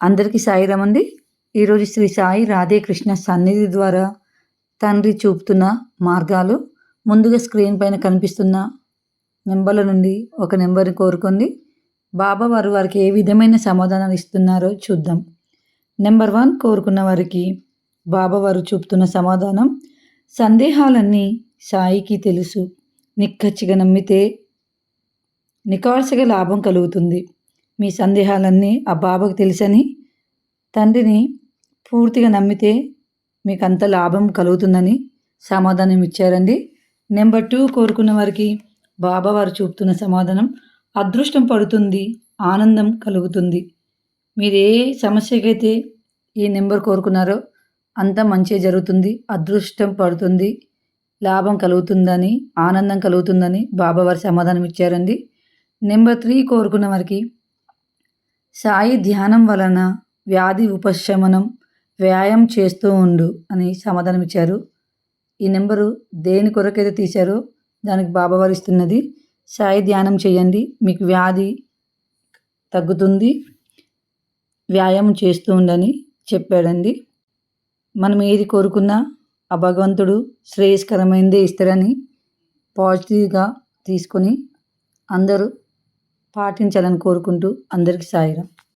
అందరికీ సాయిరామ్ అండి. ఈరోజు శ్రీ సాయి రాధే కృష్ణ సన్నిధి ద్వారా తండ్రి చూపుతున్న మార్గాలు ముందుగా స్క్రీన్ పైన కనిపిస్తున్న నెంబర్ల నుండి ఒక నెంబర్ని కోరుకుంది. బాబా వారు వారికి ఏ విధమైన సమాధానాలు ఇస్తున్నారో చూద్దాం. నెంబర్ వన్ కోరుకున్న వారికి బాబా వారు చూపుతున్న సమాధానం సందేహాలన్నీ సాయికి తెలుసు. నిక్కచ్చిగా నమ్మితే నికాల్సగా లాభం కలుగుతుంది. మీ సందేహాలన్నీ ఆ బాబాకు తెలుసని తండ్రిని పూర్తిగా నమ్మితే మీకు అంత లాభం కలుగుతుందని సమాధానం ఇచ్చారండి నెంబర్ టూ కోరుకున్న వారికి బాబా వారు చూపుతున్న సమాధానం అదృష్టం పడుతుంది ఆనందం కలుగుతుంది. మీరు ఏ సమస్యకైతే ఈ నెంబర్ కోరుకున్నారో అంత మంచి జరుగుతుంది అదృష్టం పడుతుంది లాభం కలుగుతుందని ఆనందం కలుగుతుందని బాబా వారు సమాధానం ఇచ్చారండి నెంబర్ త్రీ కోరుకున్న వారికి సాయి ధ్యానం వలన వ్యాధి ఉపశమనం వ్యాయామం చేస్తూ ఉండు అని సమాధానం ఇచ్చారు. ఈ నెంబరు దేని కొరకైతే తీశారో దానికి బాబావారు ఇస్తున్నది. సాయి ధ్యానం చేయండి. మీకు వ్యాధి తగ్గుతుంది. వ్యాయామం చేస్తూ ఉండని చెప్పాడండి. మనం ఏది కోరుకున్నా ఆ భగవంతుడు శ్రేయస్కరమైనదే ఇస్తారని పాజిటివ్గా తీసుకొని అందరూ పాటించాలని కోరుకుంటూ అందరికీ సాయిరా.